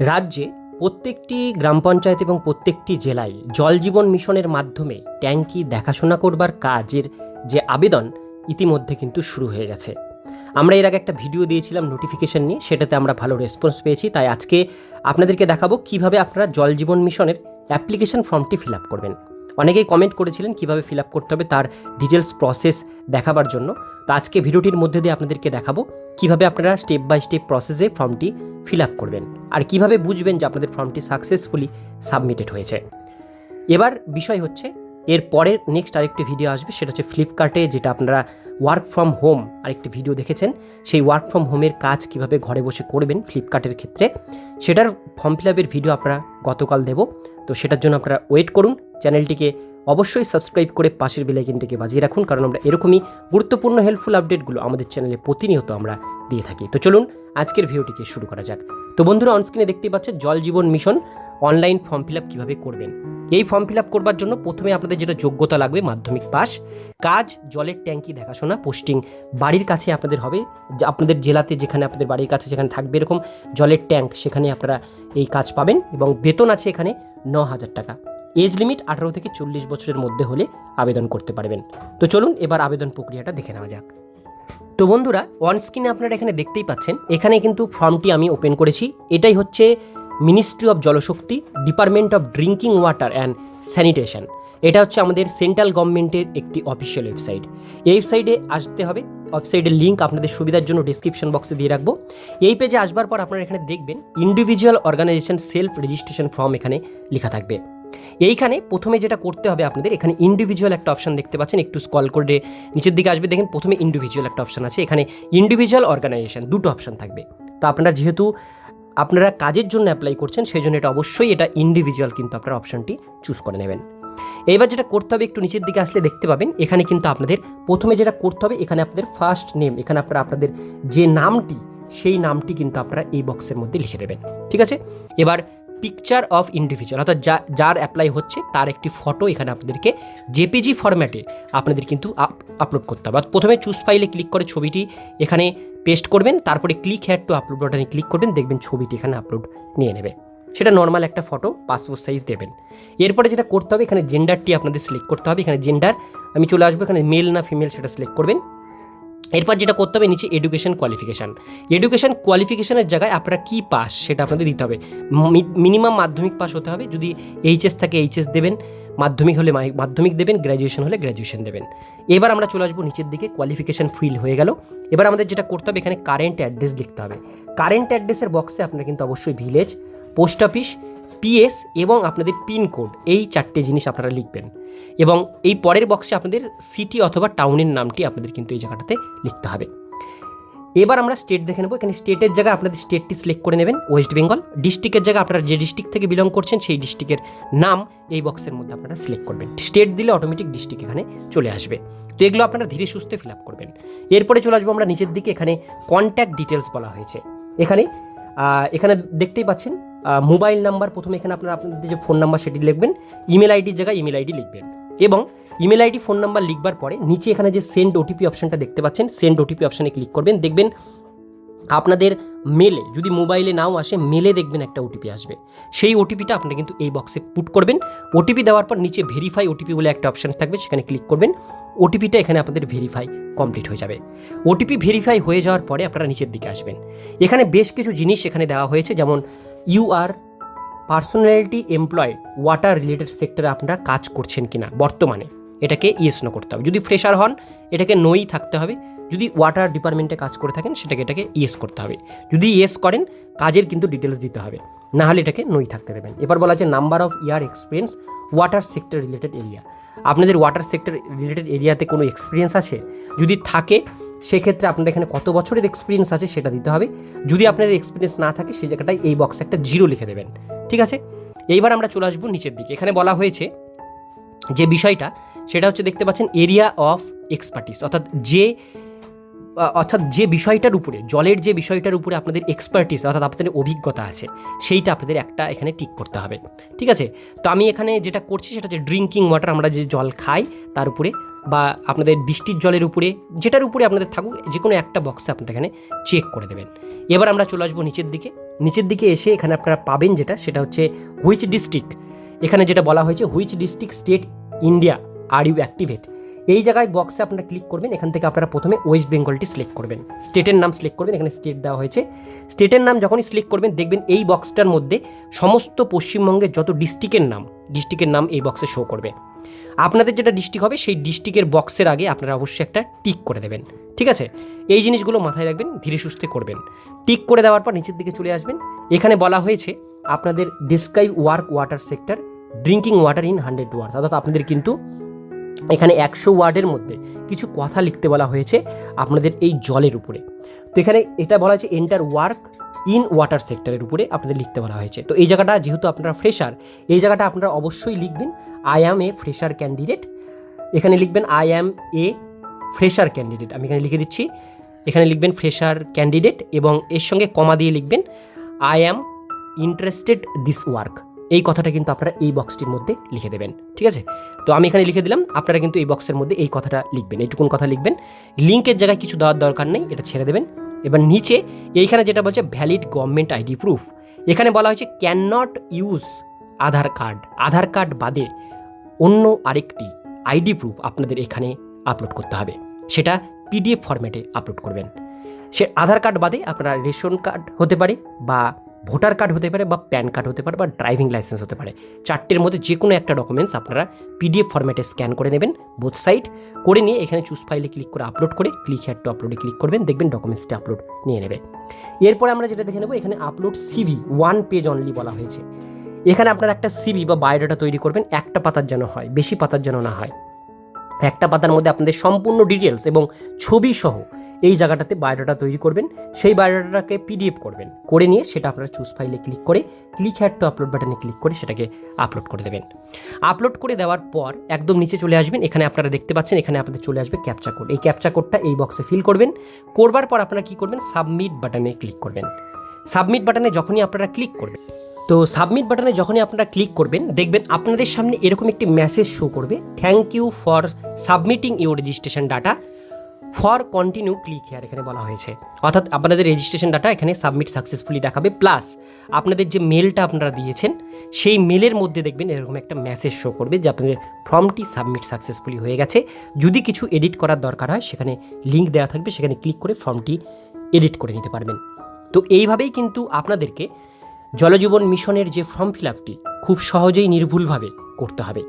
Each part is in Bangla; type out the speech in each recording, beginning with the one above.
রাজ্যে প্রত্যেকটি গ্রাম পঞ্চায়েত এবং প্রত্যেকটি জেলায় জল জীবন মিশনের মাধ্যমে ট্যাঙ্কি দেখাশোনা করবার কাজের যে আবেদন ইতিমধ্যে কিন্তু শুরু হয়ে গেছে। আমরা এর আগে একটা ভিডিও দিয়েছিলাম নোটিফিকেশন নিয়ে, সেটাতে আমরা ভালো রেসপন্স পেয়েছি। তাই আজকে আপনাদেরকে দেখাবো কীভাবে আপনারা জল জীবন মিশনের অ্যাপ্লিকেশন ফর্মটি ফিল আপ করবেন। অনেকেই কমেন্ট করেছিলেন কীভাবে ফিল আপ করতে হবে তার ডিটেলস প্রসেস দেখাবার জন্য। তো আজকে ভিডিওটির মধ্যে দিয়ে আপনাদেরকে দেখাবো কীভাবে আপনারা স্টেপ বাই স্টেপ প্রসেসে ফর্মটি ফিল আপ করবেন আর কীভাবে বুঝবেন যে আপনাদের ফর্মটি সাকসেসফুলি সাবমিটেড হয়েছে। এবার বিষয় হচ্ছে, এর পরের নেক্সট আরেকটি ভিডিও আসবে, সেটা হচ্ছে ফ্লিপকার্টে যেটা আপনারা ওয়ার্ক ফ্রম হোম আরেকটি ভিডিও দেখেছেন। সেই ওয়ার্ক ফ্রম হোমের কাজ কীভাবে ঘরে বসে করবেন ফ্লিপকার্টের ক্ষেত্রে, সেটার ফর্ম ফিল আপের ভিডিও আপনারা গতকাল দেব। তো সেটার জন্য আপনারা ওয়েট করুন চ্যানেলটিকে অবশ্যই সাবস্ক্রাইব করে পাশের বেলাইকিনটিকে বাজিয়ে রাখুন, কারণ আমরা এরকমই গুরুত্বপূর্ণ হেল্পফুল আপডেটগুলো আমাদের চ্যানেলে প্রতিনিয়ত আমরা দিয়ে থাকি। তো চলুন, আজকের ভিডিওটিকে শুরু করা যাক। তো বন্ধুরা অনস্ক্রিনে দেখতে পাচ্ছেন Jal Jeevan mission online form fill up কীভাবে করবেন? এই ফর্ম ফিল আপ করবার জন্য প্রথমে আপনাদের যেটা যোগ্যতা লাগবে, মাধ্যমিক পাস কাজ, জলের ট্যাঙ্কি দেখাশোনা পোস্টিং বাড়ির কাছে আপনাদের হবে আপনাদের জেলাতে যেখানে আপনাদের বাড়ির কাছে যেখানে থাকবে এরকম জলের ট্যাঙ্ক, সেখানে আপনারা এই কাজ পাবেন এবং বেতন আছে এখানে ন হাজার টাকা। এজ লিমিট আঠারো থেকে চল্লিশ বছরের মধ্যে হলে আবেদন করতে পারবেন। তো চলুন এবার আবেদন প্রক্রিয়াটা দেখে নেওয়া যাক। তো বন্ধুরা অন স্ক্রিনে আপনারা এখানে দেখতেই পাচ্ছেন, এখানে কিন্তু ফর্মটি আমি ওপেন করেছি। এটাই হচ্ছে ministry of Jal Shakti department of drinking water and sanitation এটা হচ্ছে আমাদের সেন্ট্রাল গভর্নমেন্টের একটি অফিসিয়াল ওয়েবসাইট এই ওয়েবসাইটে আসতে হবে। ওয়েবসাইটের লিঙ্ক আপনাদের সুবিধার জন্য ডিসক্রিপশন বক্সে দিয়ে রাখব। এই পেজে আসবার পর আপনারা এখানে দেখবেন individual organisation self registration form এখানে লেখা থাকবে। এইখানে প্রথমে যেটা করতে হবে আপনাদের, এখানে ইন্ডিভিজুয়াল একটা অপশন দেখতে পাচ্ছেন, একটু স্কল করে নিচের দিকে আসবে, দেখেন প্রথমে ইন্ডিভিজুয়াল একটা অপশন আছে, এখানে ইন্ডিভিজুয়াল অর্গানাইজেশন দুটো অপশন থাকবে। তো আপনারা যেহেতু আপনারা কাজের জন্য অ্যাপ্লাই করছেন সেই জন্য এটা অবশ্যই এটা ইন্ডিভিজুয়াল কিন্তু আপনারা অপশনটি চুজ করে নেবেন। এইবার যেটা করতে হবে, একটু নিচের দিকে আসলে দেখতে পাবেন, এখানে কিন্তু আপনাদের প্রথমে যেটা করতে হবে, এখানে আপনাদের ফার্স্ট নেম এখানে আপনারা আপনাদের যে নামটি, সেই নামটি কিন্তু আপনারা এই বক্সের মধ্যে লিখে দেবেন। ঠিক আছে? এবার পিকচার অফ ইন্ডিভিজুয়াল অর্থাৎ যা, যার অ্যাপ্লাই হচ্ছে, তার একটি ফটো এখানে আপনাদেরকে জেপিজি ফরম্যাটে আপনাদের কিন্তু আপলোড করতে হবে। প্রথমে চুজ ফাইলে ক্লিক করে ছবিটি এখানে পেস্ট করবেন, তারপরে ক্লিক হ্যাড টু আপলোড বাটনে ক্লিক করবেন, দেখবেন ছবিটি এখানে আপলোড নিয়ে নেবে। সেটা নর্মাল একটা ফটো পাসপোর্ট সাইজ দেবেন। এরপরে যেটা করতে হবে, এখানে জেন্ডারটি আপনাদের সিলেক্ট করতে হবে। এখানে জেন্ডার আমি চলে আসব, এখানে মেল না ফিমেল সেটা সিলেক্ট করবেন। এরপর যেটা করতে হবে, নিচে এডুকেশন কোয়ালিফিকেশান এডুকেশন কোয়ালিফিকেশানের জায়গায় আপনারা কী পাস সেটা আপনাদের দিতে হবে। মিনিমাম মাধ্যমিক পাস হতে হবে, যদি এইচএস থাকে এইচএস দেবেন, মাধ্যমিক হলে মাধ্যমিক দেবেন গ্র্যাজুয়েশন হলে গ্র্যাজুয়েশন দেবেন। এবার আমরা চলে আসব নিচের দিকে কোয়ালিফিকেশান ফিল হয়ে গেল। এবার আমাদের যেটা করতে হবে, এখানে কারেন্ট অ্যাড্রেস লিখতে হবে। কারেন্ট অ্যাড্রেসের বক্সে আপনারা কিন্তু অবশ্যই ভিলেজ পোস্ট অফিস পিএস এবং আপনাদের পিনকোড এই চারটে জিনিস আপনারা লিখবেন। এবং এই পরের বক্সে আপনাদের সিটি অথবা টাউনের নামটি আপনাদের কিন্তু এই জায়গাটাতে লিখতে হবে। এবার আমরা স্টেট দেখে নেব। এখানে স্টেটের জায়গায় আপনাদের স্টেটটি সিলেক্ট করে নেবেন ওয়েস্ট বেঙ্গল ডিস্ট্রিক্টের জায়গায় আপনারা যে ডিস্ট্রিক্ট থেকে বিলং করছেন, সেই ডিস্ট্রিক্টের নাম এই বক্সের মধ্যে আপনারা সিলেক্ট করবেন। স্টেট দিলে অটোমেটিক ডিস্ট্রিক্ট এখানে চলে আসবে। তো এগুলো আপনারা ধীরে সুস্থে ফিল আপ করবেন। এরপরে চলে আসব আমরা নিচের দিকে। এখানে কন্ট্যাক্ট ডিটেলস বলা হয়েছে। এখানে এখানে দেখতেই পাচ্ছেন মোবাইল নাম্বার প্রথমে এখানে আপনারা আপনাদের যে ফোন নাম্বার সেটি লিখবেন, ইমেল আইডির জায়গায় ইমেল আইডি লিখবেন। এবং ইমেল আইডি ফোন নাম্বার লিখবার পরে নিচে এখানে যে সেন্ড ওটিপি অপশনটা দেখতে পাচ্ছেন, সেন্ড ওটিপি অপশনে ক্লিক করবেন। দেখবেন আপনাদের মেলে, যদি মোবাইলে নাও আসে, মেলে দেখবেন একটা ওটিপি আসবে। সেই ওটিপিটা আপনারা কিন্তু এই বক্সে পুট করবেন। ওটিপি দেওয়ার পর নিচে ভেরিফাই ওটিপি বলে একটা অপশন থাকবে, সেখানে ক্লিক করবেন। ওটিপিটা এখানে আপনাদের ভেরিফাই কমপ্লিট হয়ে যাবে। ওটিপি ভেরিফাই হয়ে যাওয়ার পরে আপনারা নিচের দিকে আসবেন। এখানে বেশ কিছু জিনিস এখানে দেওয়া হয়েছে, যেমন you are personality employed water related সেক্টরে আপনারা কাজ করছেন কিনা বর্তমানে। এটাকে ইয়েস নো করতে হবে। যদি ফ্রেশার হন, এটাকে নই থাকতে হবে। যদি ওয়াটার ডিপার্টমেন্টে কাজ করে থাকেন, সেটাকে এটাকে ইয়েস করতে হবে। যদি ইয়েস করেন, কাজের কিন্তু ডিটেলস দিতে হবে। না হলে এটাকে নই থাকতে দেবেন। এবার বলা আছে number of year experience, water sector related area. আপনাদের ওয়াটার সেক্টর রিলেটেড এরিয়াতে কোনো এক্সপিরিয়েন্স আছে? যদি থাকে সেক্ষেত্রে আপনার এখানে কত বছরের এক্সপিরিয়েন্স আছে সেটা দিতে হবে। যদি আপনার এক্সপিরিয়েন্স না থাকে, সেই জায়গাটায় এই বক্সে একটা জিরো লিখে দেবেন। ঠিক আছে? এইবার আমরা চলে আসব নিচের দিকে। এখানে বলা হয়েছে যে বিষয়টা, সেটা হচ্ছে দেখতে পাচ্ছেন এরিয়া অফ এক্সপার্টিস অর্থাৎ যে অর্থাৎ যে বিষয়টার উপরে, জলের যে বিষয়টার উপরে আপনাদের এক্সপার্টিস অর্থাৎ আপনাদের অভিজ্ঞতা আছে, সেইটা আপনাদের একটা এখানে টিক করতে হবে। ঠিক আছে? তো আমি এখানে যেটা করছি, সেটা হচ্ছে ড্রিঙ্কিং ওয়াটার আমরা যে জল খাই, তার উপরে বা আপনাদের বৃষ্টির জলের উপরে, যেটার উপরে আপনাদের থাকুক, যে কোনো একটা বক্সে আপনারা এখানে চেক করে দেবেন। এবার আমরা চলে আসব নিচের দিকে। নিচের দিকে এসে এখানে আপনারা পাবেন যেটা, সেটা হচ্ছে হুইচ ডিস্ট্রিক্ট এখানে যেটা বলা হয়েছে which district state India are you activate এই জায়গায় বক্সে আপনারা ক্লিক করবেন, এখান থেকে আপনারা প্রথমে ওয়েস্ট বেঙ্গলটি সিলেক্ট করবেন। স্টেটের নাম সিলেক্ট করবেন, এখানে স্টেট দেওয়া হয়েছে। স্টেটের নাম যখনই সিলেক্ট করবেন, দেখবেন এই বক্সটার মধ্যে সমস্ত পশ্চিমবঙ্গের যত ডিস্ট্রিক্টের নাম ডিস্ট্রিক্টের নাম এই বক্সে শো করবে। আপনাদের যেটা ডিস্ট্রিক্ট হবে, সেই ডিস্ট্রিক্টের বক্সের আগে আপনারা অবশ্যই একটা টিক করে দেবেন। ঠিক আছে? এই জিনিসগুলো মাথায় রাখবেন, ধীরে সুস্থে করবেন। টিক করে দেওয়ার পর নিচের দিকে চলে আসবেন। এখানে বলা হয়েছে, আপনাদের describe work water sector drinking water in hundred words অর্থাৎ আপনাদের কিন্তু এখানে একশো ওয়ার্ডের মধ্যে কিছু কথা লিখতে বলা হয়েছে আপনাদের এই জলের উপরে। তো এখানে এটা বলা হয়েছে এন্টার ওয়ার্ক ইন ওয়াটার সেক্টরের উপরে আপনাদের লিখতে বলা হয়েছে। তো এই জায়গাটা যেহেতু আপনারা ফ্রেশার এই জায়গাটা আপনারা অবশ্যই লিখবেন। I am a fresher candidate এখানে লিখবেন I am a fresher candidate আমি এখানে লিখে দিচ্ছি, এখানে লিখবেন ফ্রেশার ক্যান্ডিডেট এবং এর সঙ্গে কমা দিয়ে লিখবেন I am interested this work এই কথাটা কিন্তু আপনারা এই বক্সটির মধ্যে লিখে দেবেন, ঠিক আছে? তো আমি এখানে লিখে দিলাম, আপনারা কিন্তু এই বক্সের মধ্যে এই কথাটা লিখবেন, এইটুকুন কথা লিখবেন। লিঙ্কের জায়গায় কিছু দেওয়ার দরকার নেই, এটা ছেড়ে দেবেন। এবার নিচে, এইখানে যেটা বলছে ভ্যালিড গভর্নমেন্ট আইডি প্রুফ এখানে বলা হয়েছে can not use Aadhaar card. Aadhaar card বাদে অন্য আরেকটি আইডি প্রুফ আপনাদের এখানে আপলোড করতে হবে। সেটা পিডিএফ ফরম্যাটে আপলোড করবেন। সে আধার কার্ড বাদে আপনার রেশন কার্ড হতে পারে বা ভোটার কার্ড হতে পারে বা প্যান কার্ড হতে পারে বা ড্রাইভিং লাইসেন্স হতে পারে। চারটের মধ্যে যে কোনো একটা ডকুমেন্টস আপনারা পিডিএফ ফরম্যাটে স্ক্যান করে নেবেন বোথ সাইড করে নিয়ে এখানে চুজ ফাইলে ক্লিক করে আপলোড করে ক্লিক হ্যাড টু আপলোডে ক্লিক করবেন, দেখবেন ডকুমেন্টসটি আপলোড নিয়ে নেবে। এরপরে আমরা যেটা দেখে নেব, এখানে upload CV one page only বলা হয়েছে। এখানে আপনার একটা সিভি বা বায়োডাটা তৈরি করবেন, একটা পাতার যেন হয়, বেশি পাতার যেন না হয়। একটা পাতার মধ্যে আপনাদের সম্পূর্ণ ডিটেলস এবং ছবি সহ এই জায়গাটাতে বায়োডাটা তৈরি করবেন। সেই বায়োডাটাকে পিডিএফ করবেন। করে নিয়ে সেটা আপনারা চুজ ফাইলে ক্লিক করে ক্লিক হ্যাড টু আপলোড বাটনে ক্লিক করে সেটাকে আপলোড করে দেবেন। আপলোড করে দেওয়ার পর একদম নিচে চলে আসবেন। এখানে আপনারা দেখতে পাচ্ছেন, এখানে আপনাদের চলে আসবে ক্যাপচা কোড এই ক্যাপচা কোডটা এই বক্সে ফিল করবেন। করবার পর আপনারা কি করবেন? সাবমিট বাটনে ক্লিক করবেন। সাবমিট বাটনে যখনই আপনারা ক্লিক করবেন তো সাবমিট বাটনে যখনই আপনারা ক্লিক করবেন, দেখবেন আপনাদের সামনে এরকম একটি মেসেজ শো করবে thank you for submitting your registration data for continue click here এখানে বলা হয়েছে। অর্থাৎ আপনাদের রেজিস্ট্রেশন ডাটা এখানে সাবমিট সাকসেসফুলি দেখাবে। প্লাস আপনাদের যে মেলটা আপনারা দিয়েছেন, সেই মেলের মধ্যে দেখবেন এরকম একটা মেসেজ শো করবে যে আপনাদের ফর্মটি সাবমিট সাকসেসফুলি হয়ে গেছে। যদি কিছু এডিট করার দরকার হয়, সেখানে লিঙ্ক দেওয়া থাকবে, সেখানে ক্লিক করে ফর্মটি এডিট করে নিতে পারবেন। তো এইভাবেই কিন্তু আপনাদেরকে জলজীবন মিশনের যে ফর্ম ফিল আপটি খুব সহজেই নির্ভুলভাবে করতে হবে।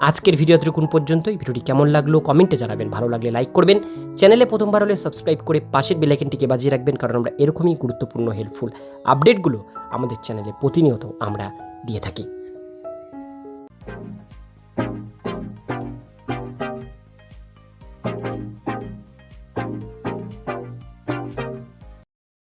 আজকের ভিডিও এতটুকুন পর্যন্তই। ভিডিওটি কেমন লাগল কমেন্টে জানাবেন। ভালো লাগলে লাইক করবেন। চ্যানেলে প্রথমবার হলে সাবস্ক্রাইব করে পাশের বেলাইকেনটিকে বাজিয়ে রাখবেন কারণ আমরা এরকমই গুরুত্বপূর্ণ হেল্পফুল আপডেটগুলো আমাদের চ্যানেলে প্রতিনিয়ত আমরা দিয়ে থাকি।